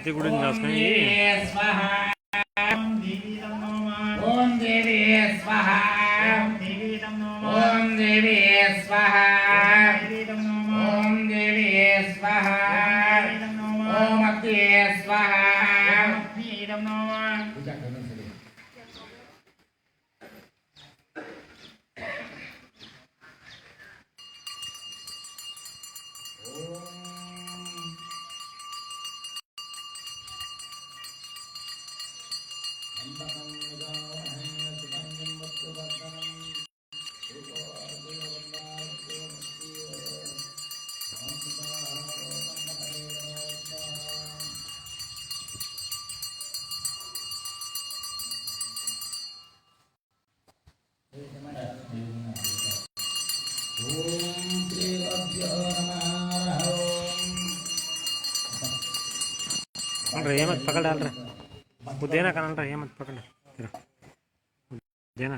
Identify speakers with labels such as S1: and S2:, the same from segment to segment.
S1: నారాయణే నమోస్తుతే ఈ
S2: సత్య గుడిని पकड़ डाल
S1: रहा वो देना कनाल रहा ये मत पकड़ तेरा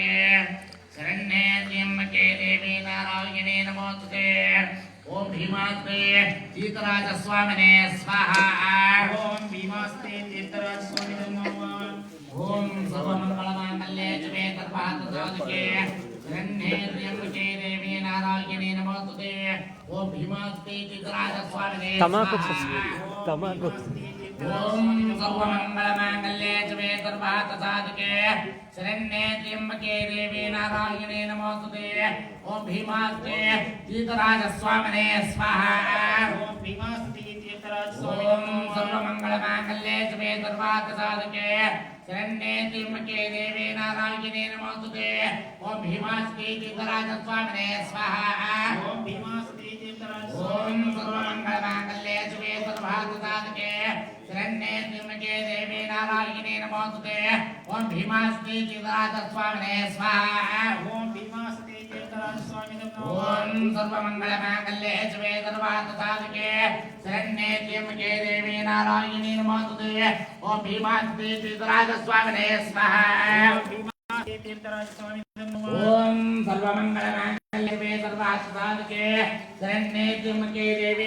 S2: त्र्यम्बके शरण्ये त्र्यम्बके देवी नारायणे नमोऽस्तुते ॐ भीमास्ते तीतराजस्वामिने स्वाहा
S3: ॐ भीमास्ते तीतराजस्वामिने नमः
S2: ॐ सर्वमङ्गलमाङ्गल्ये शिवे सर्वार्थसाधके शरण्ये त्र्यम्बके देवी नारायणे नमोऽस्तुते ॐ भीमास्ते तीतराजस्वामिने तमाकु
S3: तमाकु ओम
S2: सौमंगलमांगल्ये शिवे सर्वार्थसाधके शरण्ये त्र्यम्बके देवे नारायणे नमोस्तुते। ओम भीमास्ते धृतराजस्वामिने स्वाहा।
S3: ओम भीमास्ते ओम
S2: सर्वमंगलमांगल्ये शिवे सर्वार्थसाधके शरण्ये त्र्यम्बके देवे नारायणे नमोस्तुते। ओम भीमास्ते धृतराजस्वामिने स्वाहा।
S3: ओम भीमास्ते धृतराज ओम
S2: सर्वमंगलमांगल्ये शिवे सर्वार्थसाधके ಶರಣ್ಯೇ ತ್ರ್ಯಂಬಕೆ ದೇವಿ ನಾರಾಯಣಿ ನಮೋಸ್ತುತೆ ಓಂ ಭೀಮಾಸ್ತಿ ಚಿದಾತ ಸ್ವಾಮಿನೇ ಸ್ವಾಹ
S3: ಓಂ ಭೀಮಾಸ್ತಿ ಚಿದಾತ ಸ್ವಾಮಿನೇ ಓಂ
S2: ಸರ್ವಮಂಗಳ ಮಾಂಗಲ್ಯೇ ಶಿವೇ ಸರ್ವಾರ್ಥ ಸಾಧಕೆ ಶರಣ್ಯೇ ತ್ರ್ಯಂಬಕೆ ದೇವಿ ನಾರಾಯಣಿ ನಮೋಸ್ತುತೆ ಓಂ ಭೀಮಾಸ್ತಿ ಚಿದಾತ ಸ್ವಾಮಿನೇ ಸ್ವಾಹ ओम सर्वमंगल मांगल्ये सर्वासुभाग के शरण्ये त्र्यंबके देवी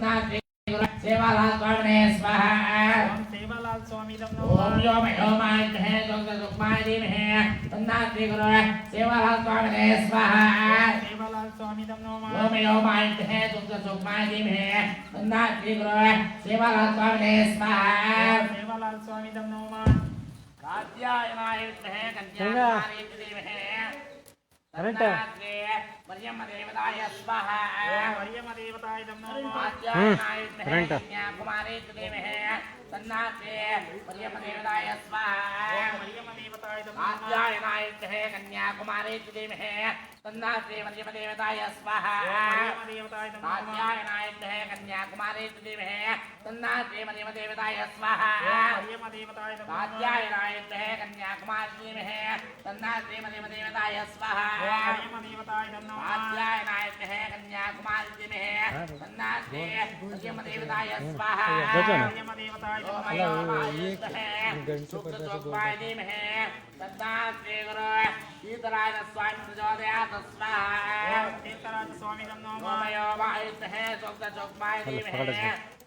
S2: वृंदा सेवालाल स्वामी स्वाहा
S3: ओम सेवालाल स्वामी ओम
S2: योम योमाय है गंगा सुखमाय देव है वंदा श्री गुरु सेवालाल स्वामी स्वाहा
S3: सेवालाल स्वामी ओम
S2: योमाय है गंगा सुखमाय देव है वंदा श्री गुरु सेवालाल स्वामी स्वाहा
S3: सेवालाल स्वामी नमः।
S2: कात्यायनाय है कन्या देव है కరెక్ట్ కరెంట్ కన్యాకుమారే దేమహే తన్నాశ్రీ మర్యమదేవతాయ స్వాహ. కన్యాకుమారే దేమహే तन्नादेवदेवताय स्वाहा।
S3: स्वाध्यायनाय
S2: ग्रहे कन्याकुमारीमहे तन्नादेवदेवताय स्वाहा।
S3: स्वाध्यायनाय
S2: ग्रहे कन्याकुमारीमहे तन्नादेवदेवताय स्वाहा। शुक्रचोक्वायनीमहे तन्नादेवरो शीतराज स्वामी प्रचोदयात् स्वाहा।
S3: शीतराज स्वामी नमो मयो।
S2: वायुस्तहे शुक्रचोक्वायनीमहे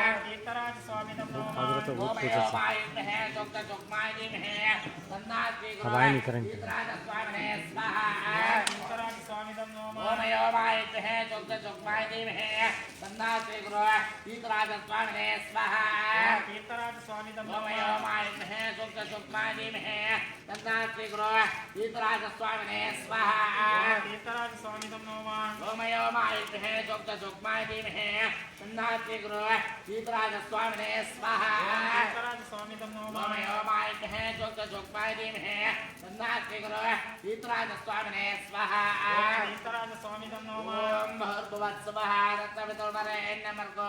S3: वीतराज स्वामी नमः
S1: गोपायन
S2: है डॉक्टर जोगमायन नहीं करेंगे वीतराज स्वामी है स्वाहा
S3: वीतराज स्वामी नमः ओमय
S2: ओमायन है डॉक्टर जोगमायन है स्वामी है
S3: स्वामी नमः ओमय
S2: ओमायन है स्वामी है
S3: स्वामी नमः
S2: ओमय ओमायन है डॉक्टर जोगमायन है सन्नाथ शीतराज स्वामिने स्वाहा
S3: शीतराज स्वामी तमो मम
S2: योमायिक है जो का जोगपाय दीन है सन्नास के गुरु शीतराज स्वामिने स्वाहा
S3: शीतराज स्वामी तमो मम ओम
S2: भगवत स्वाहा रत्न वितुल मरे नमर को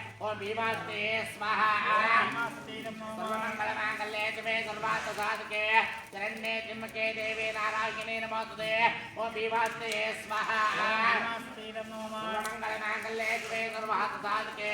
S2: ओम भीमास्ते स्वाहा।
S3: सर्वमंगलमांगल्ये
S2: शिवे सर्वार्थसाधके। शरण्ये त्र्यंबके देवे नारायणे नमोस्तुते। ओम भीमास्ते स्वाहा। सर्वमंगलमांगल्ये शिवे सर्वार्थसाधके।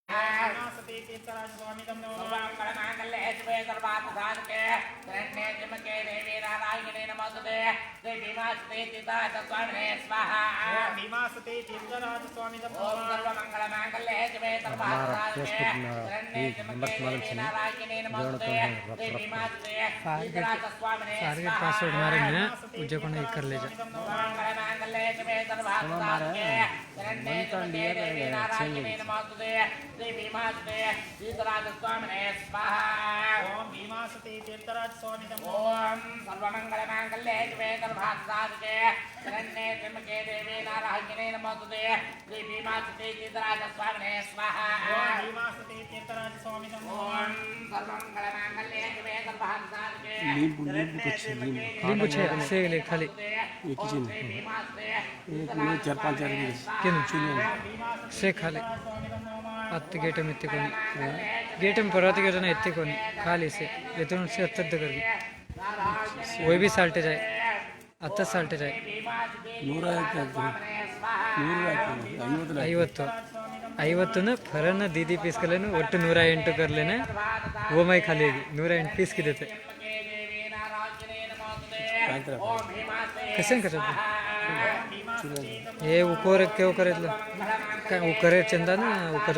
S2: భీమాసతే
S3: తీర్థరాజ స్వామి నమో
S2: सर्वमङ्गलमाङ्गल्ये शिवे सर्वार्थसाधिके शरण्ये त्र्यम्बके देवी नारायणे नमोस्तुते श्री भीमास्ते सीतराज स्वामिने स्वाहा
S3: భీమాసతే తీర్థరాజ స్వామి నమో ఓం
S2: సర్వమంగళమాంగళ్యే శివే సర్వార్థసాధికే
S1: శరణ్యే త్ర్యంబకే దేవి
S2: నారాయణే నమోస్తుతే
S1: శ్రీ భీమాస్తే
S2: సీతారామ స్వామినే सारे पासवर्ड मारे मैंने
S4: उज्जै को नहीं कर ले जा
S3: సర్వమంగళమాంగళ్యే
S2: శివే సర్వార్థసాధికే శరణ్యే త్ర్యంబకే దేవి నారాయణే నమోస్తుతే ಶ್ರೀ ಭೀಮಾಸತೆ ಸೀತರಾಜ ಸ್ವಾಮಿನೇ ಸ್ವಾಹ
S3: ಓಂ ಭೀಮಾಸತಿ ತೀರ್ಥರಾಜ ಸ್ವಾಮಿ
S2: ಓಂ ಸರ್ವಮಂಗಳ ಮಾಂಗಲ್ಯೇ ಶಿವೇ ಗರ್ಭಾಸಾಧಕೆ ಶರಣ್ಯೇ ತ್ರಿಮುಖೇ ದೇವಿ ನಾರಾಯಣೇ ನಮೋಸ್ತುತೆ ಶ್ರೀ ಭೀಮಾಸತಿ ತೀರ್ಥರಾಜ ಸ್ವಾಮಿನೇ ಸ್ವಾಹ ಓಂ
S3: ಭೀಮಾಸತಿ ತೀರ್ಥರಾಜ ಸ್ವಾಮಿ ಓಂ
S2: ಸರ್ವಮಂಗಳ ಮಾಂಗಲ್ಯೇ ಶಿವೇ ಗರ್ಭಾಸಾಧಕೆ नींबू
S1: नींबू नींबू छः से
S2: ले खाली ये किसी ने एक नहीं चार पाँच चार किन चुनिया
S3: से खाली ಹತ್ತು
S4: ಗೇಟಮ್ ಎತ್ತಿಕೊಂಡು.
S2: ಗೇಟಮ್ ಪರ್ವತಗೇಟನ ಎತ್ತಿಕೊನಿ ಖಾಲಿಸಿ ಎತ್ತುಣಿಸಿ ಹತ್ತದ್ದು ಕರ್ಗಿ. ಒಯ್ ಬಿ ಸಾಲ್ಟೇಜ್ ಆಯ್.
S4: ಹತ್ತ ಸಾಲ್ಟೇಜ್ ಆಯ್.
S3: ಐವತ್ತು ಐವತ್ತನ್ನು
S4: ಫರನ ದೀದಿ ಪೀಸ್ಕಲೇನು ಒಟ್ಟು ನೂರ ಎಂಟು ಕರ್ಲೇನೆ
S2: ಓಮೈ ಖಾಲಿ ಆಗಿ ನೂರ ಎಂಟು ಪೀಸ್ ಕಿದತೆ ಕಸನ್ ಕಸ
S3: हे उकोर
S2: चंदा ना उकर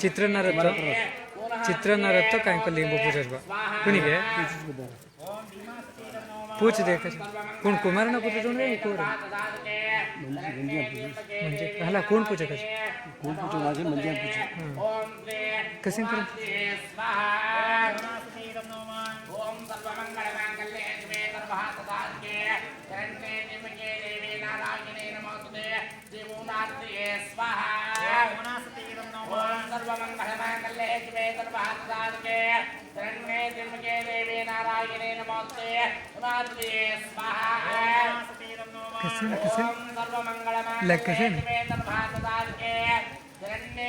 S2: चित्र नरत चित्र नरत काय कुणी
S3: पूछ दे
S4: कश
S2: कोण कुमार ना पूजस कोण रे उकोर म्हणजे हाला कोण पूजे कश कोण पूजे माझे म्हणजे पूजे कसे करा ओम सर्वमंगल मांगल्ये शिवे सर्वहात देवोनात्रिये स्वाहा
S3: ओम
S2: सर्वमंगलमांगल्ये शिवे सर्वार्थसाधिके शरण्ये त्र्यंबके देवी नारायणे नमोस्तुते नमात्रिये स्वाहा
S3: कसे
S4: कसे
S2: ओम सर्वमंगलमांगल्ये लग कसे ना? शिवे सर्वार्थसाधिके शरण्ये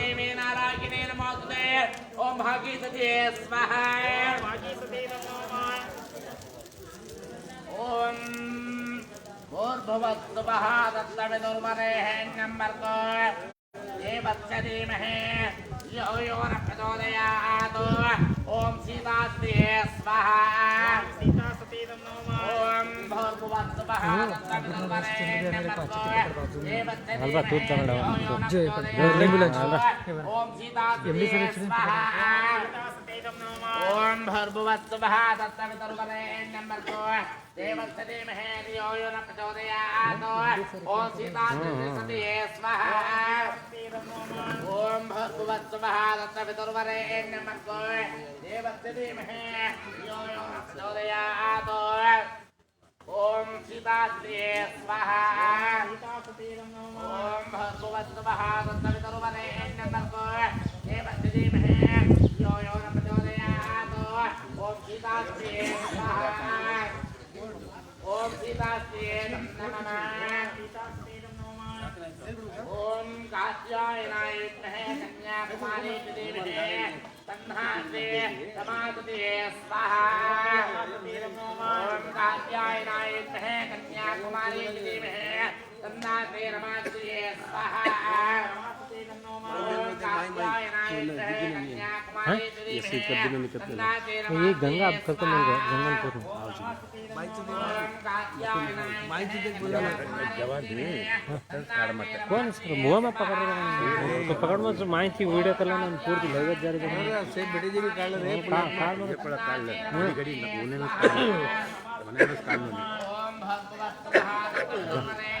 S2: ओम सती स्वाहा। ओम भूर्भुवस्सुवः तत्सवितुर्वरेण्यं भर्गो देवस्य धीमहि यो यो न प्रचोदयात् ॐ सीतास्त्रिये स्वाहा।
S3: ॐ
S2: भूर्भुवस्सुवः तत्सवितुर्वरेण्यं भर्गो देवस्य धीमहि यो यो न जय प्रचोदयात् जय ॐ सीतास्त्रिये स्वाहा ओम भर्भुवत्सुभः तत्सवितुर्वरेण्यं भर्गो देवस्य धीमहि धियो यो न प्रचोदयात् ॐ सीतासतीये स्वाहा ॐ भर्भुवत्सुभः तत्सवितुर्वरेण्यं भर्गो देवस्य धीमहि धियो यो न प्रचोदयात् ॐ सीताश्रिये स्वाहा ॐ भर्भुवत्सुभः तत्सवितुर्वरेण्यं भर्गो देवस्य धीमहि धियो यो न प्रचोदयात् ॐ सीताश्रिये स्वाहा
S3: ॐ सीताश्रिये नमः ॐ
S2: कात्यायनाय विद्महे कन्याकुमारी च धीमहि तन्नास्ते
S3: समासते
S2: स्वाहा ॐ कात्यायनाय विद्महे कन्याकुमारी च धीमहि तन्नास्ते रमास्ते स्वाहा ॐ कात्यायनाय विद्महे कन्याकुमारी च धीमहि तन्नास्ते ये गंगा अब कब मिल गया गंगनपुर में कौन इसको मुआ में पकड़ रहा है। तो
S1: पकड़ मत में माहिती वीडियो कर लेना पूरी लगत जा रही है।
S2: से बड़ी जी काल रे काल में ओम भगवत से माहिती वीडियो पूरी ओम भगवत सुबहादत्तर्वरेण्यं भर्गो देवस्य धीमहि यो यो न प्रचोदयात् ओम उदास्ये स्वाहा ओम भगवत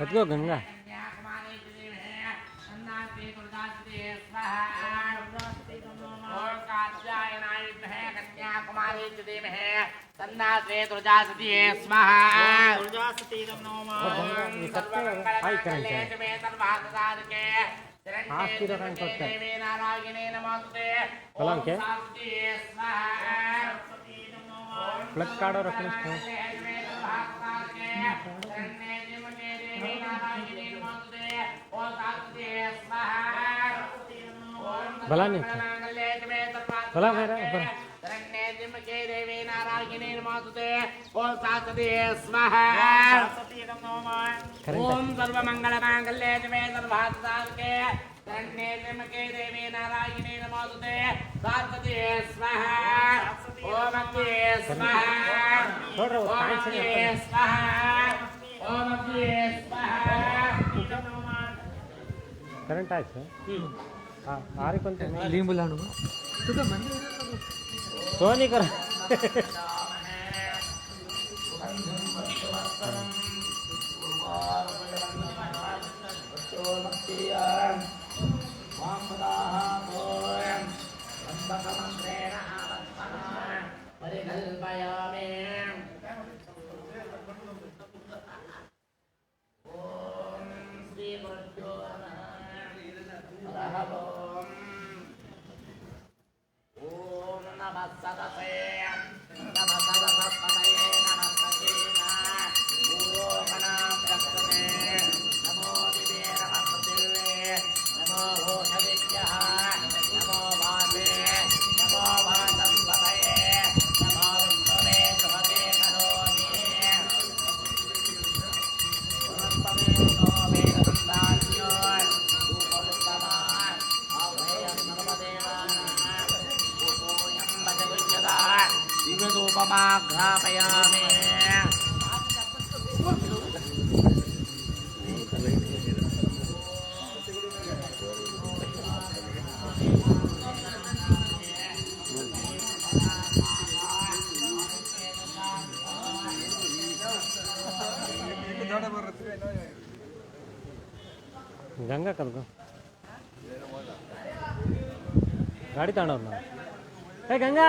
S2: कात्यायनाय कतलो गंगा तन्नास्ते दुर्गादिते स्वाहा ओम कात्यायनाय विद्महे कन्याकुमारी च धीमहि तन्नास्ते दुर्गादिते स्वाहा पलंग के? प्लग कार्ड और रखने से प्लग ఓం సాత్వతే స్వాహ
S3: ఓం
S2: भला नहीं మంగళమాంగళ్యే శివే సర్వార్థ भला मेरा ऊपर శరణ్యే త్ర్యంబకే దేవీ నారాయణే నమోస్తుతే ఓం సాత్వతే స్వాహ
S1: ఓం
S2: సర్వమంగళమాంగళ్యే శివే సర్వార్థసాధకే శరణ్యే త్ర్యంబకే దేవీ నారాయణే నమోస్తుతే సాత్వతే స్వాహ
S3: ఓం అగ్నే
S2: స్వాహ
S3: ఓం
S1: అగ్నే
S2: స్వాహ
S3: ఓం అగ్నే
S1: ಕರೆಂಟ್ ಆಯ್ತು. ಹಾಂ ಆರಿಕೊಂತ
S2: ಸೋನಿ ಕರ स्थापयामहे
S1: ಗಂಗಾ ಕಲ್ಕೋ ಗಾಡಿ ತಗೊಂಡವ್ರು ನಾವು ಏ ಗಂಗಾ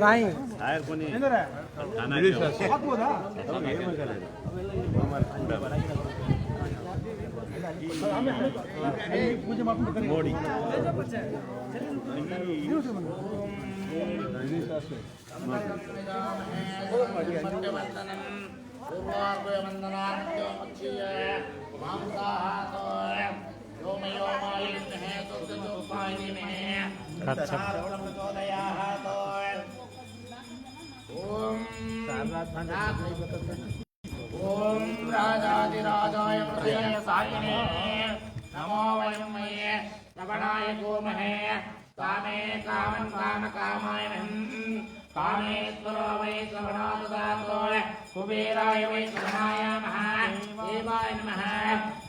S1: ರಾಯಿ
S5: ನೋಡಿ
S2: ಪೂರ್ವಾರ್ಪಯ ವಂದನಾರ್ಯ ಮಾಂಸಾಹ ॐ राजाधिराजाय प्रदये सायिने नमो वयं मये लवणाय गोमहे कामे कामन् कामकामाय कामेश्वरो वै श्रवणादुदातो कुबेराय वै श्रमायामः
S3: देवाय
S2: नमः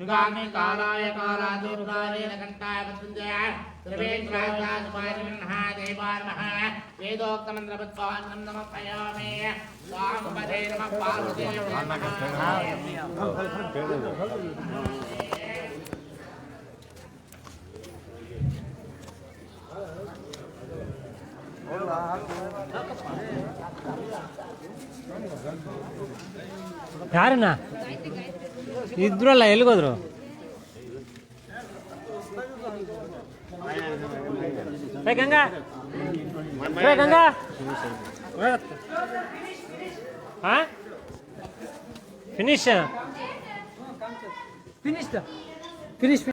S2: युगाग्नि कालाय कालादुर्गारेण घण्टाय मृत्युञ्जयाय त्रिवेन्द्राजासुपारिणः नमः पयामे
S1: नमः। ಇದ್ರಲ್ಲ ಎಲ್ಲಿಗೋದ್ರು? ಗಂಗಾ! ಗಂಗಾ! ಹಾ? Finish
S4: finish
S1: finish